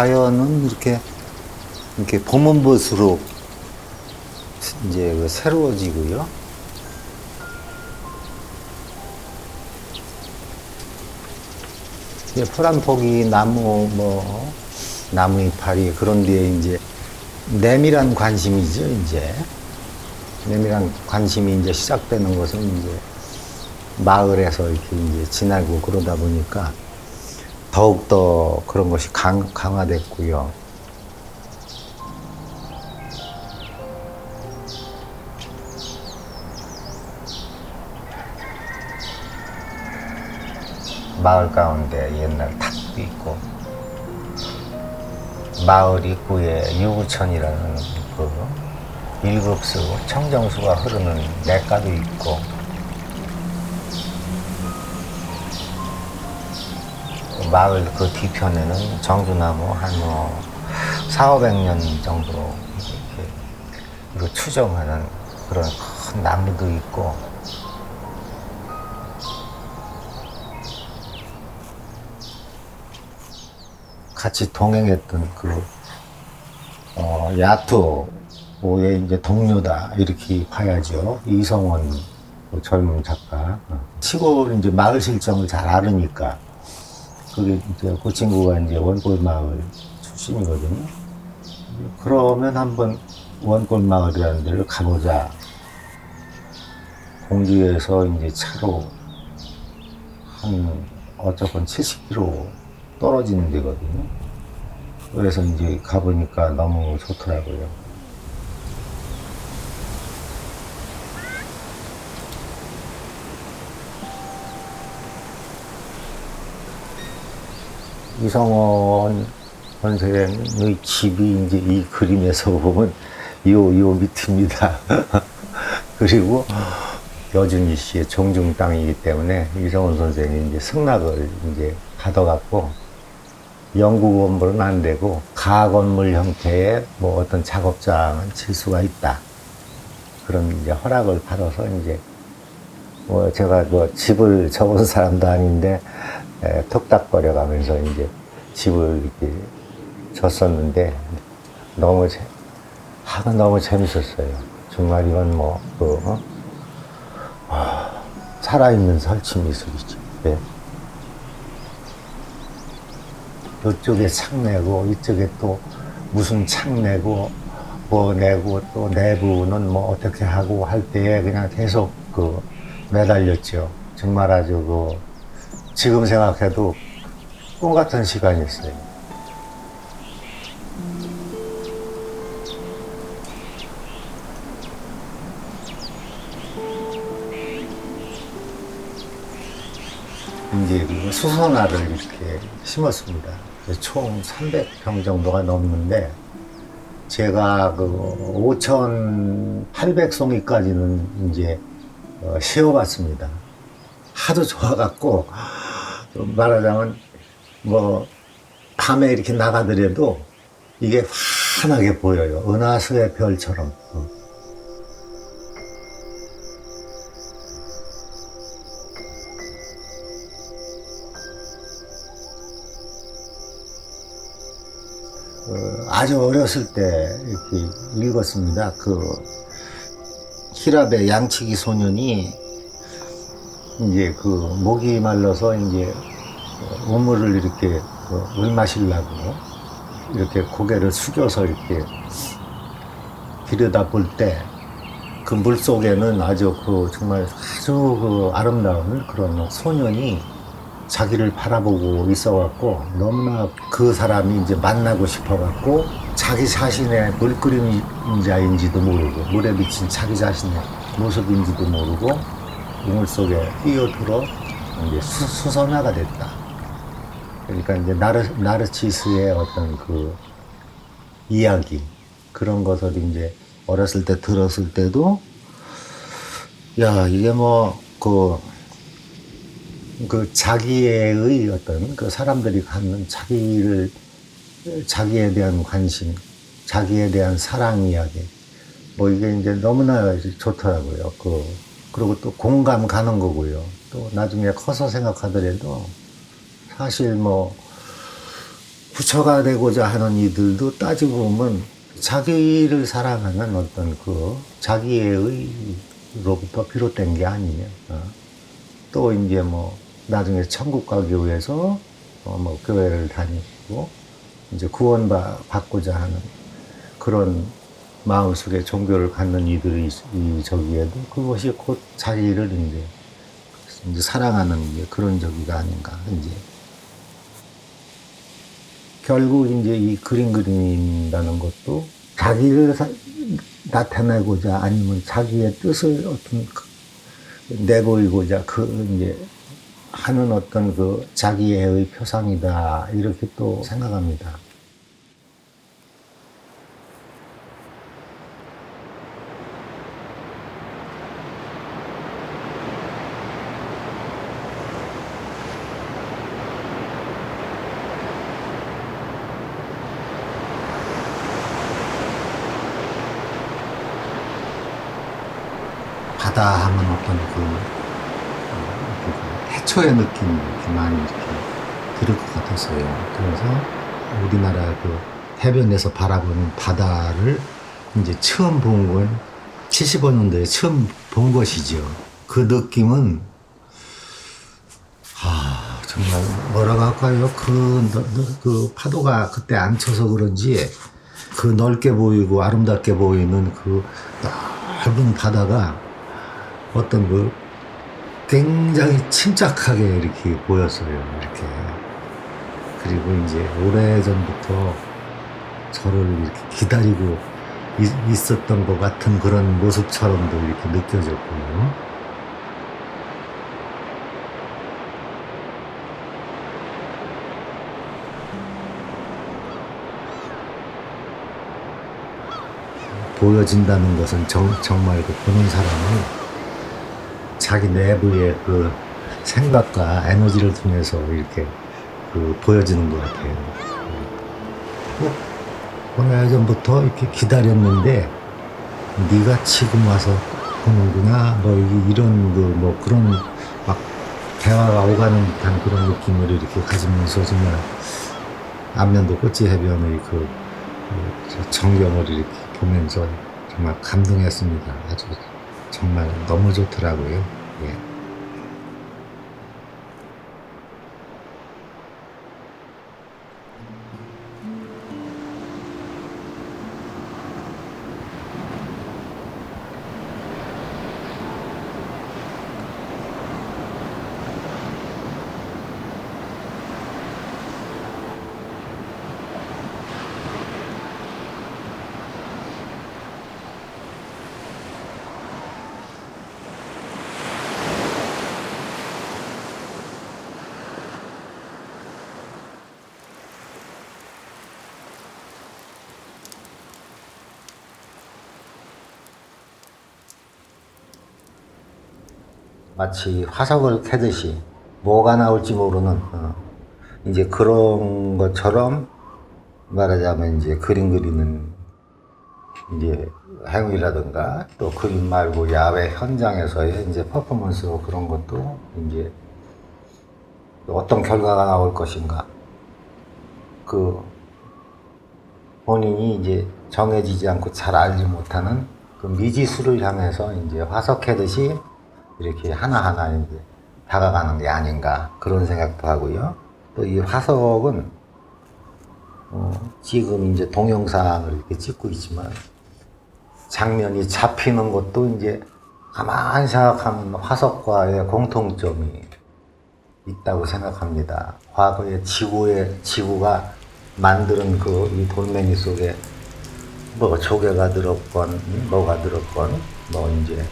자연은 이렇게 이렇게 봄은 볼수록 이제 그 새로워지고요. 이제 프란포기 나무 뭐 나무 이파리 그런 데에 이제 내밀한 관심이죠 이제 내밀한 관심이 이제 시작되는 것은 이제 마을에서 이렇게 이제 지나고 그러다 보니까 더욱더 그런 것이 강, 강화됐고요. 마을 가운데 옛날 탑도 있고 마을 입구에 유구천이라는 그 일급수 청정수가 흐르는 냇가도 있고 마을 그 뒤편에는 정주나무 한뭐 4, 500년 정도 이렇게 추정하는 그런 큰 나무도 있고. 같이 동행했던 그 어, 야투의 이제 동료다 이렇게 봐야죠. 이성원 그 젊은 작가. 어. 시골 이제 마을 실정을 잘 알으니까 그게 그 친구가 이제 원골 마을 출신이거든요. 그러면 한번 원골 마을이라는 데를 가보자. 공주에서 이제 차로 한 어쩌건 70km 떨어지는 데거든요. 그래서 이제 가보니까 너무 좋더라고요. 이성원 선생의 집이 이제 이 그림에서 보면 요, 요 밑입니다. 그리고 여준희 씨의 종중 땅이기 때문에 이성원 선생이 이제 승낙을 이제 받아갖고 영구 건물은 안 되고 가 건물 형태의 뭐 어떤 작업장은 칠 수가 있다. 그런 이제 허락을 받아서 이제 뭐 제가 뭐 집을 접은 사람도 아닌데 에, 톡닥거려 가면서 이제 집을 이렇게 졌었는데 너무 재, 하가 너무 재밌었어요. 정말 이건 뭐, 그, 어? 아, 살아있는 설치 미술이죠. 예. 이쪽에 창 내고, 이쪽에 또 무슨 창 내고, 뭐 내고, 또 내부는 뭐 어떻게 하고 할 때에 그냥 계속 그 매달렸죠. 정말 아주 그, 지금 생각해도 꿈 같은 시간이었어요. 이제 그 수선화를 이렇게 심었습니다. 총 300평 정도가 넘는데 제가 그 5,800송이까지는 이제 어, 씌워봤습니다. 하도 좋아갖고 말하자면 뭐 밤에 이렇게 나가더라도 이게 환하게 보여요. 은하수의 별처럼. 어. 어, 아주 어렸을 때 이렇게 읽었습니다. 그 히랍의 양치기 소년이 이제 그 목이 말라서 이제 우물을 이렇게 그물 마시려고 이렇게 고개를 숙여서 이렇게 들여다 볼 때 그 물 속에는 아주 그 정말 아주 그 아름다운 그런 소년이 자기를 바라보고 있어갖고 너무나 그 사람이 이제 만나고 싶어갖고 자기 자신의 물그림자인지도 모르고 물에 비친 자기 자신의 모습인지도 모르고 우물 속에 뛰어들어 이제 수, 수선화가 됐다. 그러니까 이제 나르, 나르치스의 어떤 그 이야기 그런 것을 이제 어렸을 때 들었을 때도 야 이게 뭐그 그 자기의 어떤 그 사람들이 갖는 자기를 자기에 대한 관심, 자기에 대한 사랑 이야기 뭐 이게 이제 너무나 좋더라고요. 그 그리고 또 공감 가는 거고요. 또 나중에 커서 생각하더라도 사실 뭐 부처가 되고자 하는 이들도 따지고 보면 자기를 사랑하는 어떤 그 자기의로부터 비롯된 게 아니냐. 어. 또 이제 뭐 나중에 천국 가기 위해서 어, 뭐 교회를 다니고 이제 구원 받고자 하는 그런 마음속에 종교를 갖는 이들이 이 저기에도 그것이 곧 자기를 이제 이제 사랑하는 이제 그런 저기가 아닌가 이제 결국 이제 이 그림 그린다는 것도 자기를 사- 나타내고자 아니면 자기의 뜻을 어떤 그- 내보이고자 그 이제 하는 어떤 그 자기의 표상이다 이렇게 또 생각합니다. 바다 하면 어떤 그, 어, 그 해초의 느낌이 많이 이렇게 들을 것 같았어요. 그래서 우리나라 그 해변에서 바라보는 바다를 이제 처음 본 건 75년도에 처음 본 것이죠. 그 느낌은 아 정말 뭐라고 할까요? 그, 그 파도가 그때 안 쳐서 그런지 그 넓게 보이고 아름답게 보이는 그 넓은 바다가 어떤 그 굉장히 침착하게 이렇게 보였어요. 이렇게. 그리고 이제 오래전부터 저를 이렇게 기다리고 있, 있었던 것 같은 그런 모습처럼도 이렇게 느껴졌고요. 보여진다는 것은 정, 정말 그 보는 사람은 자기 내부의 그 생각과 에너지를 통해서 이렇게 그 보여지는 것 같아요. 꼭 오래전부터 이렇게 기다렸는데 네가 지금 와서 보는구나 뭐 이- 이런 그 뭐 그런 막 대화가 오가는 듯한 그런 느낌을 이렇게 가지면서 정말 안면도 꽃지 해변의 그, 그 정경을 이렇게 보면서 정말 감동했습니다. 아주 정말 너무 좋더라고요. 예. 마치 화석을 캐듯이 뭐가 나올지 모르는 어, 이제 그런 것처럼 말하자면 이제 그림 그리는 이제 행위라든가 또 그림 말고 야외 현장에서의 이제 퍼포먼스 그런 것도 이제 또 어떤 결과가 나올 것인가. 그 본인이 이제 정해지지 않고 잘 알지 못하는 그 미지수를 향해서 이제 화석해듯이 이렇게 하나하나 이제 다가가는 게 아닌가 그런 생각도 하고요. 또 이 화석은 어, 지금 이제 동영상을 이렇게 찍고 있지만 장면이 잡히는 것도 이제 가만히 생각하면 화석과의 공통점이 있다고 생각합니다. 과거에 지구의 지구가 만드는 그 이 돌멩이 속에 뭐 조개가 들었건 뭐가 들었건 뭐 이제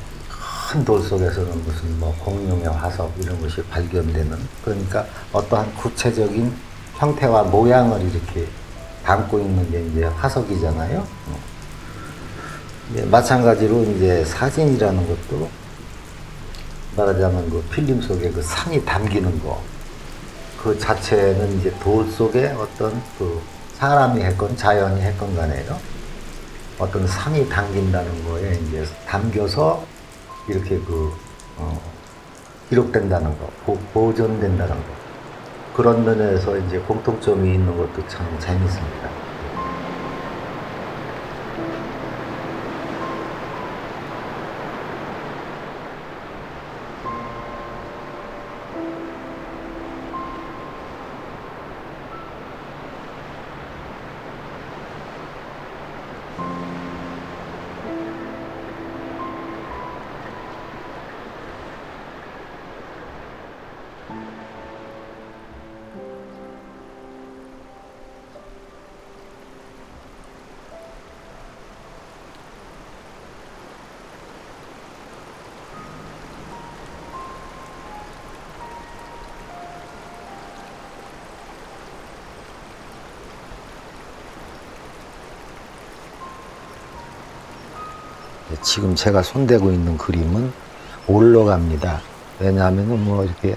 큰 돌 속에서는 무슨 뭐 공룡의 화석 이런 것이 발견되는 그러니까 어떠한 구체적인 형태와 모양을 이렇게 담고 있는 게 이제 화석이잖아요. 어. 이제 마찬가지로 이제 사진이라는 것도 말하자면 그 필름 속에 그 상이 담기는 거. 그 자체는 이제 돌 속에 어떤 그 사람이 했건 자연이 했건 간에요. 어떤 상이 담긴다는 거에 이제 담겨서 이렇게 그, 어, 기록된다는 거, 보, 보존된다는 거. 그런 면에서 이제 공통점이 있는 것도 참 재밌습니다. 지금 제가 손대고 있는 그림은 올로갑니다. 왜냐하면 뭐 이렇게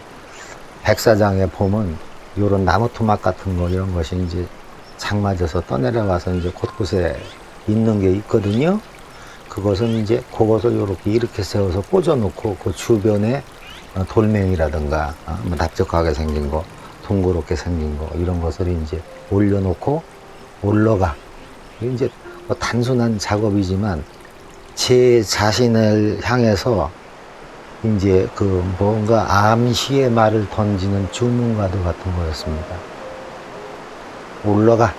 백사장에 보면 요런 나무 토막 같은 거 이런 것이 이제 장 맞아서 떠내려가서 이제 곳곳에 있는 게 있거든요. 그것은 이제 그것을 이렇게 이렇게 세워서 꽂아놓고 그 주변에 어, 돌멩이라든가 어, 뭐 납작하게 생긴 거, 둥그렇게 생긴 거 이런 것을 이제 올려놓고 올라가. 이제 뭐 단순한 작업이지만 제 자신을 향해서 이제 그 뭔가 암시의 말을 던지는 주문과도 같은 거였습니다. 올라가.